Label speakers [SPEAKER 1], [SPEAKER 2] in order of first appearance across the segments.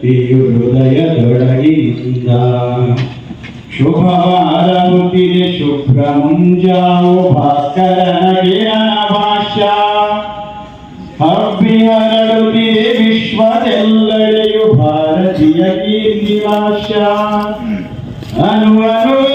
[SPEAKER 1] ಅಂತಃಶಕ್ತಿಯು ಹೃದಯದೊಳಗಿನಿಂದ ಶುಭವಾದ ಹುಟ್ಟಿದೆ ಶುಭ್ರ ಮುಂಜಾವು ಭಾಸ್ಕರನ ಕಿರಣ ಭಾಷ್ಯ ಹಬ್ಬಿ ಹರಡುತ್ತಿದೆ ವಿಶ್ವದೆಲ್ಲೆಡೆಯು ಭಾರತೀಯ ಕೀರ್ತಿವಾಶ ಅನು ಅನುವಿನಲ್ಲೂ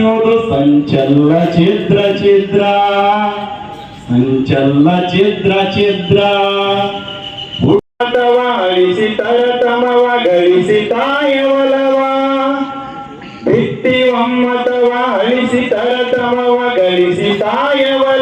[SPEAKER 1] ಹೋದು ಸಂಚಲ್ಲ ಛಿದ್ರ ಛಿದ್ರ. ಸಂಚಲ್ಲ ಛಿದ್ರ ಛಿದ್ರ. ಹುಟ್ಟವ ಅಳಿಸಿ ತರತಮವ ಗಳಿಸಿ ತಾಯವಲವ ಬಿತ್ತಿ ಒಮ್ಮತವ ಅಳಿಸಿ ತರತಮವ ಗಳಿಸಿ ಭಾರತ